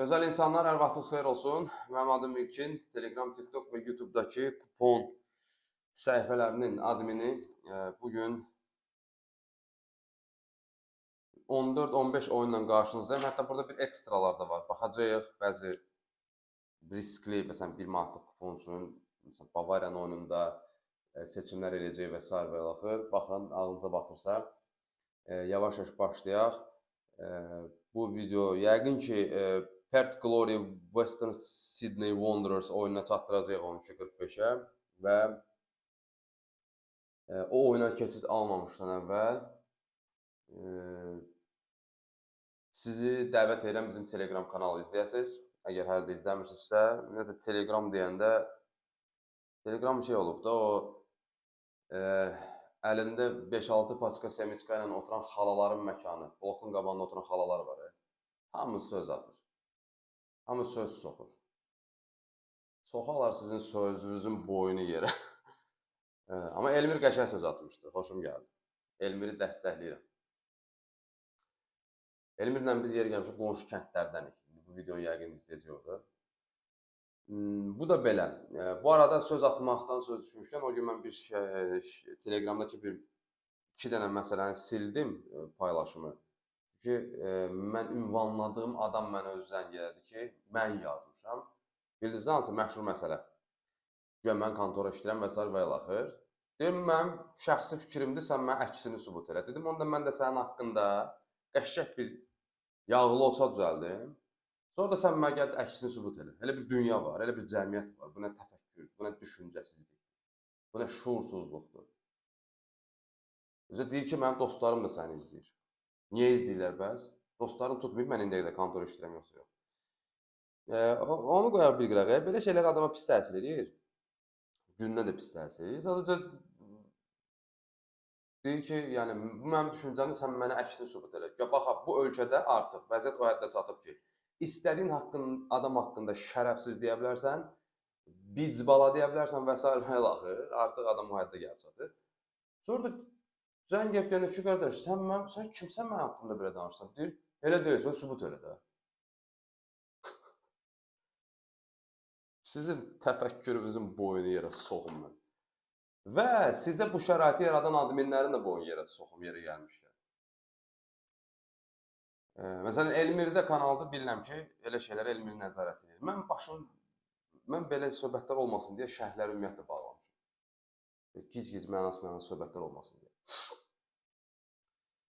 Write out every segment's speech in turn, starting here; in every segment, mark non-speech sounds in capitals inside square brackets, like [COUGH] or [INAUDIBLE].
Gözəl insanlar, hər vaxtınız xeyir olsun. Mənim adım İlkin. Telegram, TikTok və YouTube-dakı kupon səhifələrinin admini bu gün 14-15 oyunla qarşınızdayım. Hətta burada bir ekstralar da var. Baxacağıq bəzi riskli, məsələn, 1 manatlıq kupon üçün, məsələn, Bavariyanın oyununda e, seçimlər eləyəcək və s. və axır. Baxın, ağlınıza batırsa, e, yavaş-yavaş başlayaq. E, bu video yəqin ki, Perth Glory Western Sydney Wanderers oyununa çatdıracağıq 12.45-ə və e, o oyuna keçid almamışdan əvvəl e, sizi dəvət edirəm bizim Telegram kanalı izləyəsiniz. Əgər hələ də izləmirsinizsə, nə də Telegram deyəndə Telegram şey olub da o e, əlində 5-6 paçka semiçka ilə oturan xalaların məkanı, blokun qabağında oturan xalalar var. Hamı söz atır. Hamı söz soxur. Soxarlar sizin sözünüzün boyunu yerə. [LAUGHS] Hə, Amma Elmir qəşəng söz atmışdı. Xoşum gəldi. Elmiri dəstəkləyirəm. Elmirlə biz yeri gəlmişik qonşu kəndlərdənik. Bu videonu yəqin izləyəcək o da. Hmm, Bu da belə. E, Bu arada söz atmaqdan söz düşmüşkən o gün mən bir şey, Telegramdakı bir iki dənə məsələni sildim e, paylaşımı. Çünki e, mən ünvanladığım adam mənə öz zəng elədi ki, mən yazmışam. Bildiniz hansı məşhur məsələ? Güya mən kontora işləyirəm və s. və ilə axır. Deyim mən şəxsi fikrimdir, sən mənə əksini sübut elə. Dedim onda mən də sənin haqqında qəşəng bir yağlı olsa düzəldim. Sonra da sən mənə gəl əksini sübut elə. Elə bir dünya var, elə bir cəmiyyət var. Bu nə təfəkkür, bu nə düşüncəsizlik, bu nə şuursuzluqdur. Bizə deyir ki, mənim dostlarım da səni izləyir. Niyə izləyirlər bəs? Dostlarım tutmayıb mən indiyə qədər kontor işləyirəm yoxsa yox. E, onu qoyaq bir qırağa. Belə şeylər adama pis təsir eləyir. Gününə də pis təsir eləyir. Sadəcə deyir ki, yəni bu mənim düşüncəmdir, sən mənə əksini sübut elə. Ya bax, bu ölkədə artıq vəziyyət o həddə çatıb ki, istədiyin haqqın adam haqqında şərəfsiz deyə bilərsən, bicbala deyə bilərsən və s. [LAUGHS] və axır. Artıq adam o həddə gəlib çatır. Sonra da gəlib deyəndə ki, qardaş, sən mən sən kimsən mənim haqqımda belə danışırsan? Deyir, elə deyilsən, sübut elə də. [LAUGHS] Sizin təfəkkürünüzün boyunu yerə soxum mən. Və sizə bu şəraiti yaradan adminlərin də boyun yerə soxum yerə gəlmişkən. E, məsələn, Elmirdə kanalda bilirəm ki, elə şeylərə Elmir nəzarət edir. Mən başım mən belə söhbətlər olmasın deyə şərhləri ümumiyyətlə bağlamışam. Gic-gic mənas-mənas söhbətlər olmasın deyə.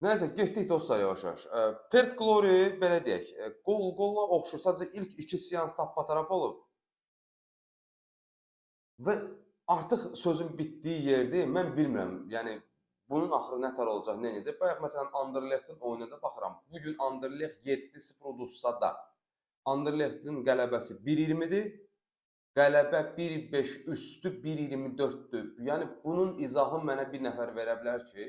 Nəysə, getdik dostlar yavaş-yavaş. Perth Glory belə deyək, e, qol-qolla oxşur. Sadəcə ilk iki seans tappa-tarap olub. Və artıq sözün bitdiyi yerdir. Mən bilmirəm. Yəni bunun axırı nə tər olacaq, nə edəcək? Bayaq məsələn Anderlechtin oyununa baxıram. Bu gün Anderlecht 7-0 uduzsa da Anderlechtin qələbəsi 1-20-dir. Qələbə 1-5 üstü 1-24-dür. Yəni bunun izahını mənə bir nəfər verə bilər ki,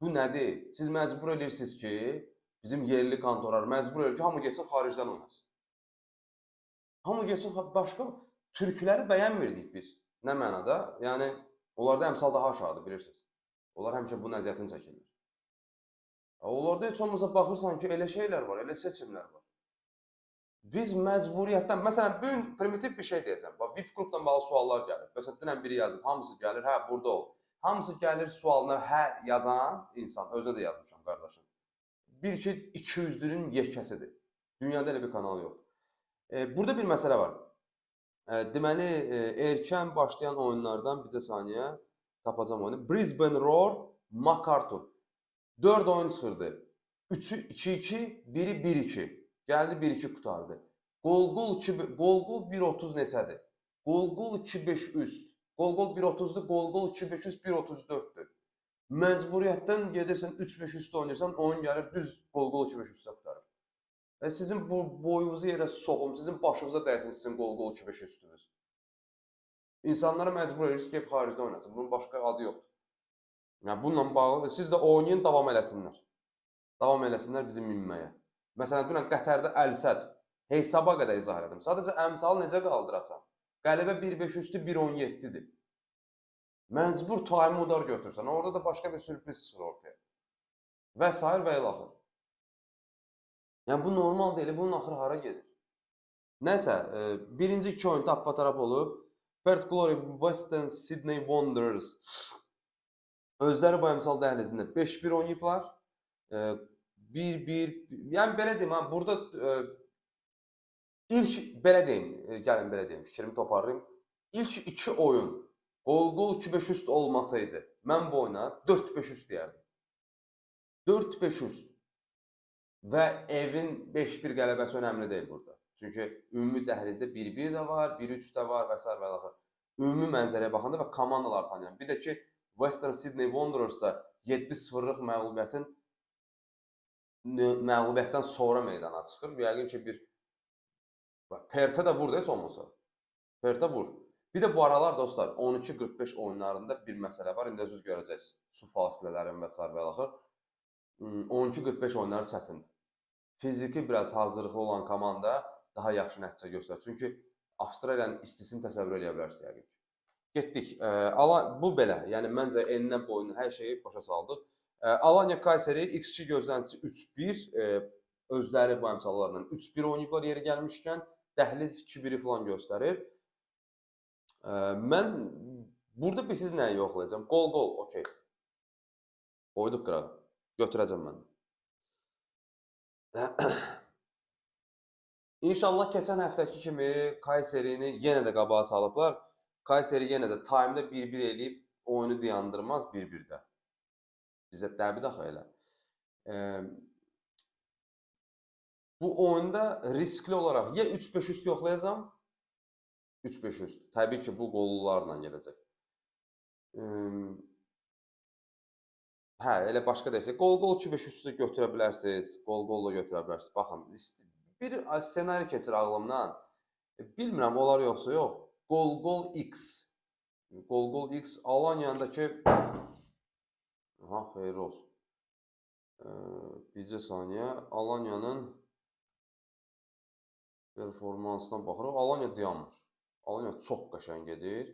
bu nədir? Siz məcbur edirsiniz ki, bizim yerli kontorlar məcbur edir ki, hamı getsin xaricdən oynasın. Hamı getsin başqa türkləri bəyənmirdik biz. Nə mənada? Yəni onlarda əmsal daha aşağıdır bilirsiniz. Onlar həmişə bu nəziyyətini çəkirlər. Onlarda heç olmasa baxırsan ki, elə şeylər var, elə seçimlər var. Biz məcburiyyətdən, məsələn, bu gün primitiv bir şey deyəcəm. VIP qrupla bağlı suallar gəlir. Məsələn, dünən biri yazıb, hamısı gəlir, hə, burada ol. Hamısı gəlir sualına hə yazan insan, özünə də yazmışam qardaşım. Bir ki 200-lünün yekəsidir. Dünyada elə bir kanal yoxdur. E, burada bir məsələ var. E, deməli, e, erkən başlayan oyunlardan bizə saniyə tapacam oyunu. Brisbane Roar, MacArthur. 4 oyun çıxırdı. 3'ü 2-2, biri 1-2. Gəldi 1-2 qutardı. Qol-qol 2 qol-qol 1.30 neçədir? Qol-qol 2.5 üst. Qol-qol 1.30-dur, qol-qol 2.5 üst 1.34-dür. Məcburiyyətdən gedirsən 3-5 üstə oynayırsan, oyun gəlir düz qol-qol 2.5 üstə qutarır. Və sizin bu boyunuzu yerə soxum, sizin başınıza dəysin sizin qol-qol 2.5 üstünüz. İnsanlara məcbur edirsiniz ki, xaricdə oynasın. Bunun başqa adı yoxdur. Yəni bununla bağlı siz də oynayın, davam eləsinlər. Davam eləsinlər bizim minməyə. Məsələn, dünən Qətərdə Əl-Səd hesaba qədər izah elədim. Sadəcə əmsalı necə qaldırasan? Qələbə 1.5 üstü 1.17-dir. Məcbur time udar götürsən. Orada da başqa bir sürpriz çıxır ortaya. Və sair və ilaxır. Yəni bu normal deyil. Bunun axırı hara gedir? Nəsə, e, birinci iki oyun tappa-tarap olub. Perth Glory Western Sydney Wanderers özləri bu əmsal dəhlizində 5-1 oynayıblar. E, 1-1, yəni belə deyim, ha, burada e, ilk belə deyim, e, gəlin belə deyim, fikrimi toparlayım. İlk iki oyun qol-qol 2-5 üst olmasaydı, mən bu oyuna 4-5 üst deyərdim. 4-5 üst. Və evin 5-1 qələbəsi önəmli deyil burada. Çünki ümumi dəhlizdə 1-1 də var, 1-3 də var və s. və s. Ümumi mənzərəyə baxanda və komandaları tanıyıram. Bir də ki, Western Sydney Wanderers da 7-0-lıq məğlubiyyətin məğlubiyyətdən sonra meydana çıxır. Yəqin ki, bir Pertə də vur da heç olmasa. Pertə vur. Bir də bu aralar dostlar 12-45 oyunlarında bir məsələ var. İndi özünüz görəcəksiniz. Su fasilələri və s. və axır. 12-45 oyunları çətindir. Fiziki biraz hazırlıqlı olan komanda daha yaxşı nəticə göstərir. Çünki Avstraliyanın istisini təsəvvür edə bilərsiniz yəqin ki. Getdik. E, Ala bu belə. Yəni məncə enindən boyuna hər şeyi başa saldıq. E, Alanya Kayseri XG gözləntisi 3-1, e, özləri bu əmsallarla 3-1 oynayıblar yeri gəlmişkən, dəhliz 2-1-i falan göstərir. E, mən burada bir siz nəyi yoxlayacağam? Gol gol, okey. Qoyduq qırağa. Götürəcəm mən. İnşallah keçən həftəki kimi Kayserini yenə də qabağa salıblar. Kayseri yenə də time-da 1-1 eləyib oyunu dayandırmaz 1-1-də. Bizə dəbi axı elə. E, bu oyunda riskli olaraq ya 3-5 üst yoxlayacağam. 3-5 üst. Təbii ki, bu qollularla gələcək. E, hə, elə başqa desək, qol-qol 2-5 üstü götürə bilərsiniz, qol-qol da götürə bilərsiniz. Baxın, bir ssenari keçir ağlımdan. E, Bilmirəm olar yoxsa yox. Qol-qol X. Qol-qol X Alanya'dakı Aha, xeyirli olsun. Ee, bircə saniyə. Alanya'nın performansına baxırıq. Alanya dayanmır. Alanya çox qəşəng gedir.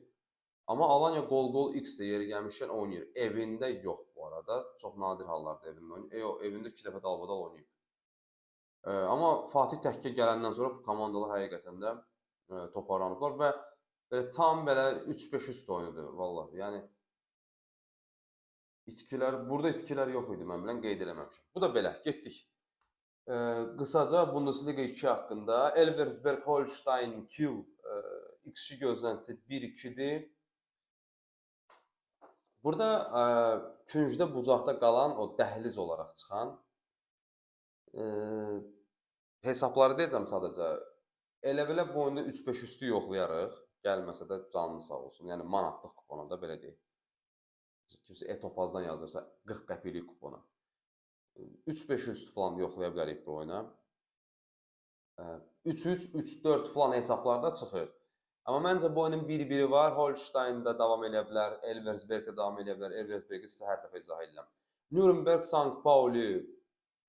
Amma Alanya qol-qol X-də yeri gəlmişkən oynayır. Evində yox bu arada. Çox nadir hallarda evində oynayır. E, yox, evində 2 dəfə dalbadal oynayıb. E, amma Fatih Təkkə gələndən sonra bu komandalar həqiqətən də e, toparlanıblar və belə tam belə 3-5 üst oynadı vallahi. Yəni itkilər, burada itkilər yox idi mən bilən qeyd eləməmişəm. Bu da belə, getdik. E, qısaca Bundesliga 2 haqqında Elversberg Holstein Kiel e, XG gözləntisi 1-2-dir. Burada e, küncdə bucaqda qalan o dəhliz olaraq çıxan e, hesabları deyəcəm sadəcə. Elə belə bu oyunda 3-5 üstü yoxlayarıq. Gəlməsə də canlı sağ olsun. Yəni manatlıq kupona da belə deyək. Kimsə Etopazdan yazırsa 40 qəpiklik kupona. 3-5 üst falan yoxlaya bilərik bu oyuna. 3-3, 3-4 falan hesablarda çıxır. Amma məncə bu oyunun 1-1-i var. Holstein-də davam edə bilər, Elversberg-də davam edə bilər. Elversberg-i sizə hər dəfə izah edirəm. Nuremberg Sankt Pauli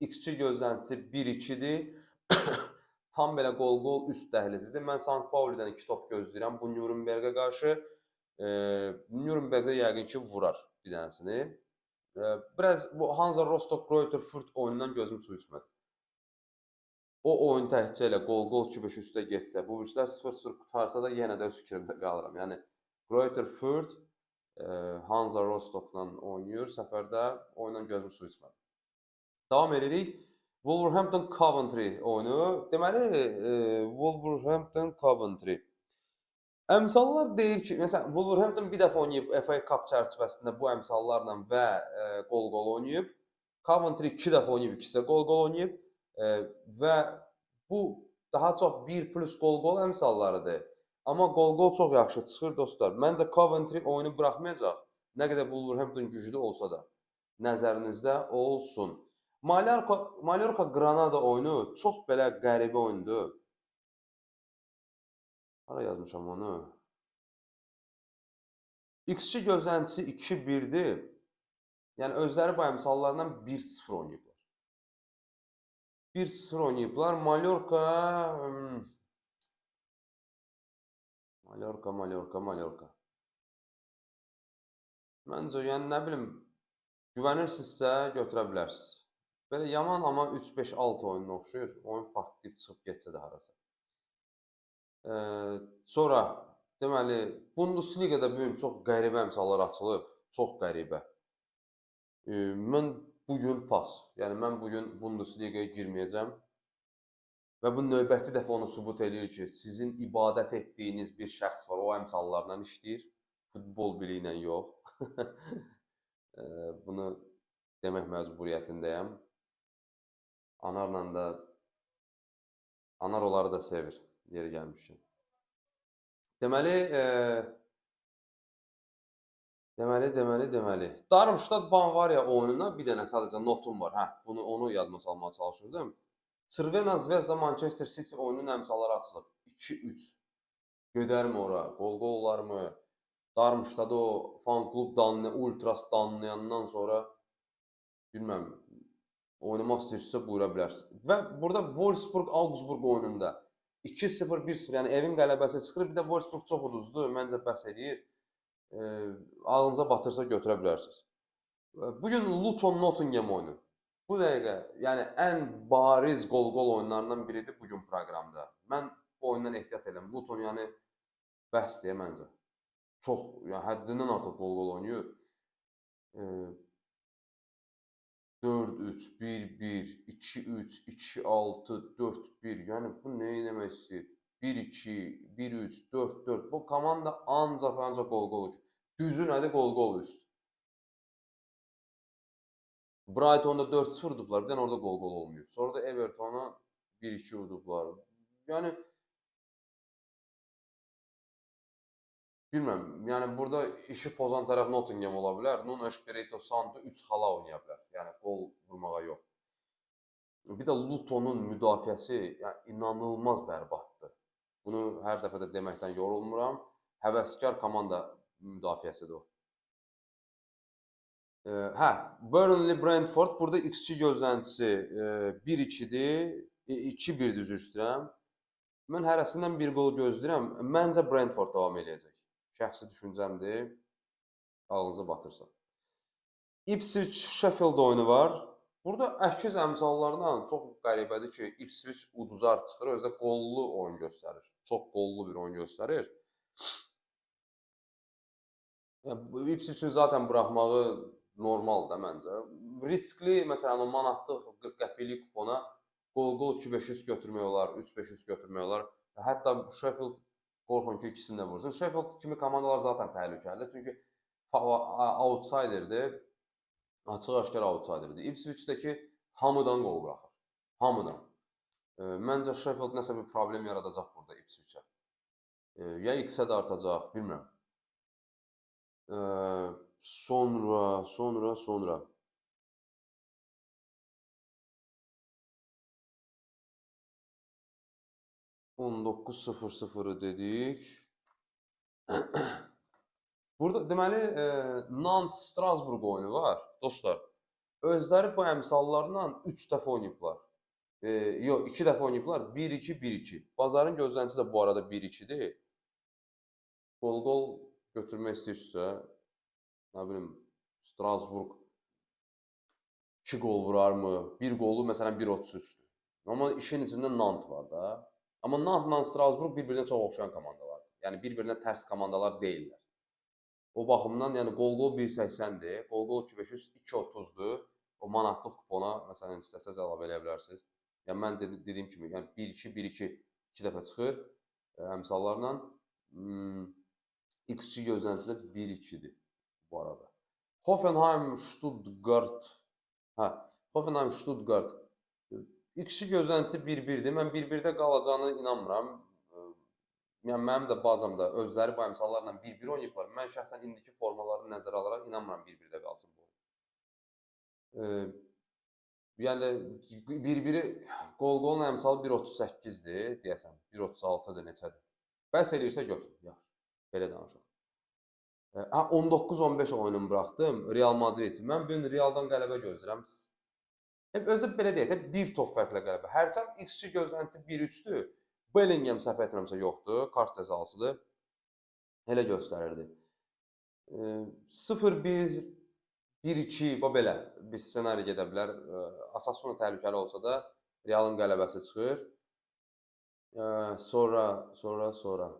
XG gözləntisi 1-2-dir. [COUGHS] Tam belə qol-qol üst dəhlizidir. Mən Sankt Paulidən 2 top gözləyirəm bu Nurembergə qarşı. E, Nurembergdə yəqin ki vurar bir dənəsini. E, biraz bu Hansa Rostock Greuther Fürth oyunundan gözüm su içmədi. O oyun təkcə elə qol-qol 2-5 üstə getsə, bu üçlər 0-0 qutarsa da yenə də öz fikrimdə qalıram. Yəni Greuther Fürth e, Hansa Rostockla oynayır səfərdə. Oyundan gözüm su içmədi. Davam edirik. Wolverhampton Coventry oyunu. Deməli, e, Wolverhampton Coventry. Əmsallar deyir ki, məsələn, Wolverhampton bir dəfə oynayıb FA Cup çərçivəsində bu əmsallarla və e, qol-qol oynayıb. Coventry 2 dəfə oynayıb, ikisi də qol-qol oynayıb. E, və bu daha çox 1 plus qol-qol əmsallarıdır. Amma qol-qol çox yaxşı çıxır dostlar. Məncə Coventry oyunu buraxmayacaq. Nə qədər Wolverhampton güclü olsa da nəzərinizdə olsun. Mallorca Mallorca Granada oyunu çox belə qəribə oyundur. Hara yazmışam onu? XG gözləntisi 2-1-dir. Yəni özləri bu əmsallardan 1-0 oynayıblar. 1-0 oynayıblar. Mallorca hmm, Mallorca, Mallorca, Mallorca. Məncə, yəni nə bilim, güvənirsinizsə götürə bilərsiniz. Belə yaman amma 3-5-6 oyununa oxşuyur. Oyun partlayıb çıxıb getsə də harasa. Ə, sonra deməli Bundesliqada bu gün çox qəribə əmsallar açılıb, çox qəribə. Ə, mən bu gün pas. Yəni mən bu gün Bundesliqaya girməyəcəm. Və bu növbəti dəfə onu sübut eləyir ki, sizin ibadət etdiyiniz bir şəxs var, o əmsallarla işləyir. Futbol bili ilə yox. [LAUGHS] Bunu demək məcburiyyətindəyəm. Anarla da Anar onları da sevir, yeri gəlmişkən. Deməli, e, deməli, deməli, deməli. Darmstadt Bavariya oyununa bir dənə sadəcə notum var. Hə, bunu onu yadıma salmağa çalışırdım. Crvena Zvezda Manchester City oyunun əmsalları açılıb. 2-3. Gedərmi ora? Gol olarmı? Darmstadtda o fan klub danlayan, ultras danlayandan sonra bilməm oynamaq istəyirsinizsə buyura bilərsiniz. Və burada Wolfsburg Augsburg oyununda 2-0 1-0 yəni evin qələbəsi çıxır. Bir də Wolfsburg çox uduzdur. Məncə bəs eləyir. E, ağlınıza batırsa götürə bilərsiniz. E, Bu gün Luton Nottingham oyunu. Bu dəqiqə yəni ən bariz qol-qol oyunlarından biridir bu gün proqramda. Mən bu oyundan ehtiyat edirəm. Luton yəni bəsdir məncə. Çox yəni həddindən artıq qol-qol oynayır. E, 4-3, 1-1, 2-3, 2-6, 4-1. Yəni bu nə etmək istəyir? 1-2, 1-3, 4-4. Bu komanda ancaq və ancaq qol-qol üst. Düzü nədir? Qol-qol üst. Brightonda 4-0 udublar. Bir dənə orada qol-qol olmayıb. Sonra da Evertona 1-2 udublar. Yəni bilmirəm. Yəni burada işi pozan tərəf Nottingham ola bilər. Nuno Espirito Santo 3 xala oynaya bilər. Yəni qol vurmağa yox. Bir də Lutonun müdafiəsi yəni inanılmaz bərbaddır. Bunu hər dəfə də deməkdən yorulmuram. Həvəskar komanda müdafiəsidir o. E, hə, Burnley Brentford burada XG gözləntisi e, 1-2-dir. E, 2-1 düzür istəyirəm. Mən hərəsindən bir qol gözləyirəm. Məncə Brentford davam eləyəcək. Şəxsi düşüncəmdir. Ağlınıza batırsa. Ipswich Sheffield oyunu var. Burada əkiz əmsallardan çox qəribədir ki, Ipswich uduzar çıxır, özü də qollu oyun göstərir. Çox qollu bir oyun göstərir. Ipswich-in zaten buraxmağı normaldır məncə. Riskli, məsələn, o manatlıq 40 qəpiklik kupona qol-qol 2-500 götürmək olar, 3-500 götürmək olar. Hətta Sheffield qorxun ki, ikisini də vursun. Sheffield kimi komandalar zaten təhlükəlidir. Çünki outsiderdir. Açıq-aşkar outsiderdir. Ipswich-dəki hamıdan qol buraxır. Hamıdan. E, məncə Sheffield nəsə bir problem yaradacaq burada Ipswich-ə. E, ya X-ə də artacaq, bilmirəm. E, sonra, sonra, sonra. On doqquz sıfır sıfırı dedik. [CLEARS THROAT] Burada deməli e, Nant Strasburg oyunu var, dostlar. Özləri bu əmsallarla 3 dəfə oynayıblar. E, yox, 2 dəfə oynayıblar. 1-2, 1-2. Bazarın gözləntisi də bu arada 1-2-dir. Qol-qol götürmək istəyirsə, nə bilim, Strasburg 2 qol vurarmı? 1 qolu məsələn 1.33-dür. Amma işin içində Nant var da. Amma Nantla Strasburg bir-birinə çox oxşayan komandalardır. Yəni bir-birinə tərs komandalar deyillər. O baxımdan yəni qol-qol 1.80-dir, qol-qol 2.500 2.30-dur. O manatlıq kupona məsələn istəsəz əlavə eləyə bilərsiniz. Yəni mən dedi, dediyim kimi, yəni 1-2 1-2 2 dəfə çıxır ə, əmsallarla. Hmm, XG gözləntisi də 1-2-dir bu arada. Hoffenheim Stuttgart. Hə, Hoffenheim Stuttgart. XG gözləntisi 1-1-dir. Mən 1-1-də qalacağına inanmıram. Yəni mənim də bazamda özləri bu əmsallarla 1-1 oynayıblar. Mən şəxsən indiki formalarını nəzərə alaraq inanmıram 1-1-də qalsın bu. Eee yəni 1-1-i qol-qolun əmsalı 1.38-dir deyəsən. 1.36-dır neçədir. Bəs eləyirsə götür. Yaxşı. Belə danışaq. E, Ha 19-15 oyununu buraxdım. Real Madrid. Mən bu gün Realdan qələbə gözləyirəm. Hep özü belə deyək, hep bir top fərqlə qələbə. Hərçənd XG gözləntisi 1-3-dür. Bellingham səhv etmirəmsə yoxdur, kart cəzasıdır. Elə göstərirdi. E, 0-1 1-2 bu belə bir ssenari gedə bilər. E, Asasuna təhlükəli olsa da Realın qələbəsi çıxır. Ee, sonra, sonra, sonra.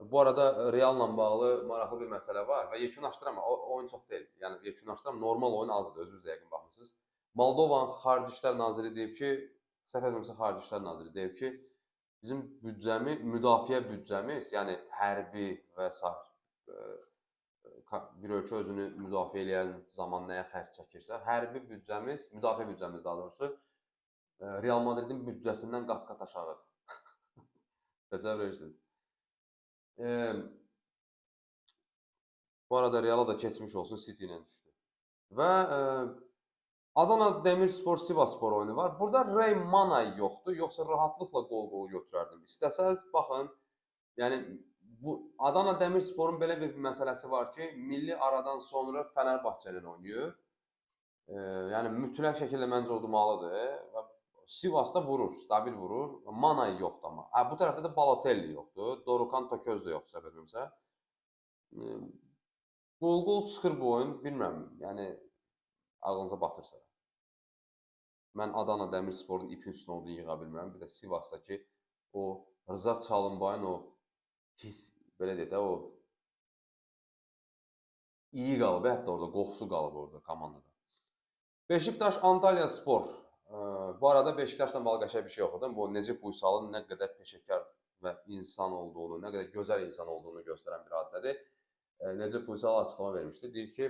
Bu arada Real'la bağlı maraqlı bir məsələ var və yekunlaşdıram. O oyun çox deyil. Yəni yekunlaşdıram. Normal oyun azdır. Özünüz də yəqin baxmısınız. Moldovanın Xarici İşlər naziri deyib ki, səhv etmirəmsə Xarici İşlər naziri deyib ki, bizim büdcəmi, müdafiə büdcəmiz, yəni hərbi və s. e, bir ölkə özünü müdafiə edən zaman nəyə xərc çəkirsə, hərbi büdcəmiz, müdafiə büdcəmiz daha doğrusu e, Real Madridin büdcəsindən qat-qat aşağıdır. [LAUGHS] Təsəvvür edirsiniz. E, bu arada Real'a da keçmiş olsun City ilə düşdü. Və e, Adana Demirspor Sivasspor oyunu var. Burada Ray Manay yoxdur, yoxsa rahatlıqla qol-qol götürərdim. İstəsəz baxın, yəni bu Adana Demirsporun belə bir məsələsi var ki, milli aradan sonra Fənərbağçə ilə oynayır. E, yəni mütləq şəkildə məncə udmalıdır. Və Sivasda vurur, stabil vurur. Manay yoxdur amma. Hə, bu tərəfdə də Balotelli yoxdur. Dorukan Toköz də yoxdur, səhv etmirəmsə. Qol-qol çıxır bu oyun, bilmirəm. Yəni ağlınıza batırsa. Mən Adana Demirsporun ipin üstünə olduğunu yığa bilmirəm. Bir də Sivasdakı o Rıza Çalınbayın o his, belə deyək də, o iyi qalıb, hətta orada qoxusu qalıb orada komandada. Beşiktaş Antalya Spor. Bu arada Beşiktaşla bağlı qəşəng bir şey oxudum. Bu Necip Uysalın nə qədər peşəkar və insan olduğunu, nə qədər gözəl insan olduğunu göstərən bir hadisədir. Ee, Necip Uysal açıqlama vermişdi. Deyir ki,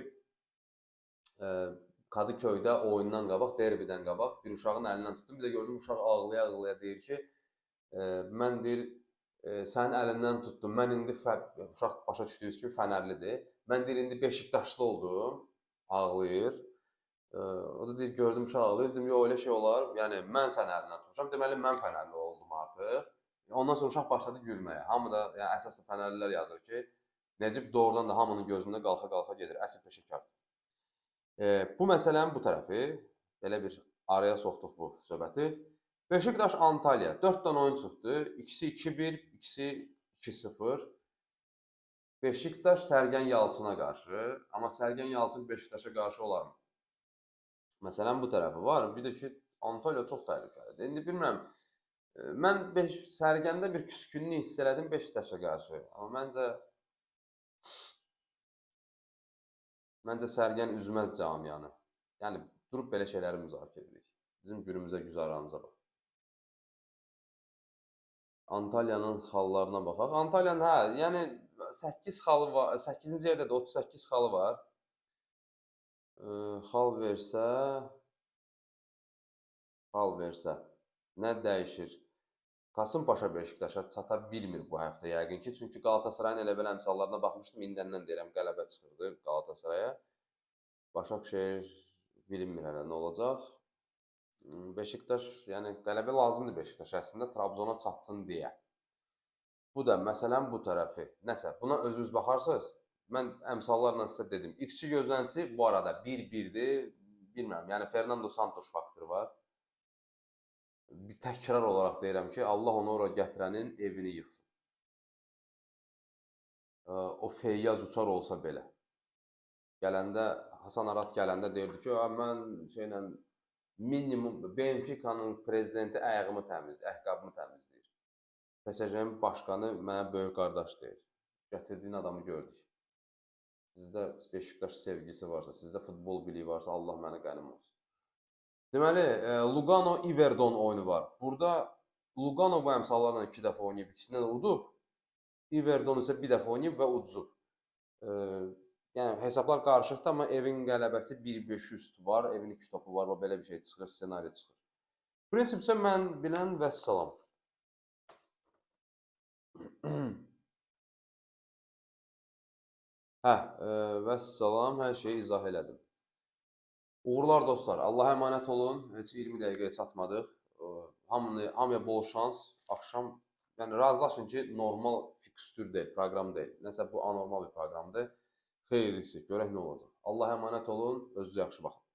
Kadıköydə oyundan qabaq, derbidən qabaq bir uşağın əlindən tutdum. Bir də gördüm uşaq ağlaya-ağlaya deyir ki, mən deyir e, sənin əlindən tutdum. Mən indi uşaq başa düşdüyünüz kimi Fənərlidir. Mən deyir indi Beşiktaşlı oldum. Ağlayır. O da deyir gördüm uşaq ağlayır. Dedim yox elə şey olar. Yəni mən sənin əlindən tutmuşam. Deməli mən Fənərli oldum artıq. Ondan sonra uşaq başladı gülməyə. Hamı da yəni əsaslı Fənərlilər yazır ki, Necib doğrudan da hamının gözündə qalxa-qalxa gedir. Əsl peşəkardır. E, bu məsələnin bu tərəfi, belə bir araya soxduq bu söhbəti. Beşiktaş Antalya 4 dənə oyun çıxdı. İkisi 2-1, ikisi 2-0. Beşiktaş Sərgən Yalçına qarşı, amma Sərgən Yalçın Beşiktaşa qarşı olarmı? Məsələn bu tərəfi var. Bir də ki Antalya çox təhlükəlidir. İndi bilmirəm. e, Mən beş, Sərgəndə bir küskünlük hiss elədim Beşiktaşa qarşı. Amma məncə Məncə Sərgən üzməz camianı. Yəni durub belə şeyləri müzakirə edirik. Bizim günümüzə güzaranımıza bax. Antalyanın xallarına baxaq. Antalyanın hə, yəni 8 xalı var, 8-ci yerdə də 38 xalı var. Xal versə xal versə nə dəyişir? Kasımpaşa Beşiktaşa çata bilmir bu həftə yəqin ki, çünki Qalatasarayın elə belə əmsallarına baxmışdım, indəndən deyirəm qələbə çıxırdı Qalatasaraya. Başakşehir bilinmir hələ nə olacaq. Beşiktaş, yəni qələbə lazımdır Beşiktaş əslində Trabzona çatsın deyə. Bu da məsələn bu tərəfi. Nəsə, buna özünüz baxarsınız. Mən əmsallarla sizə dedim. X2 gözləntisi bu arada 1-1-dir. Bilmirəm, yəni Fernando Santos faktoru var. Bir təkrar olaraq deyirəm ki, Allah onu ora gətirənin evini yıxsın. O Feyyaz Uçar olsa belə. Gələndə Hasan Arat gələndə deyirdi ki, "A, mən şeylə minimum Benfica-nın prezidenti ayağımı təmiz, ayaqqabımı təmizləyir. PSG-nin başqanı mənə böyük qardaş deyir. Gətirdiyin adamı gördük. Sizdə Beşiktaş sevgisi varsa, sizdə futbol biliyi varsa, Allah mənə qənim olsun. Deməli, e, Lugano Iverdon oyunu var. Burada Lugano bu əmsallarla 2 dəfə oynayıb, ikisində də udub. Iverdon isə bir dəfə oynayıb və uduzub. E, yəni hesablar qarışıqdır, amma evin qələbəsi 1-5 üst var, evin 2 topu var və belə bir şey çıxır, ssenari çıxır. Prinsip isə mən bilən və salam. [CLEARS THROAT] Hə, e, və salam, hər şeyi izah elədim. Uğurlar dostlar. Allah'a emanet olun. Heç 20 dəqiqəyə çatmadıq. Ə, Hamını, hamıya bol şans. Axşam yəni razılaşın ki, normal fikstür deyil, proqram deyil. Nəsə bu anormal bir proqramdır. Xeyirlisi, görək nə olacaq. Allah'a emanet olun. Özünüzə yaxşı baxın.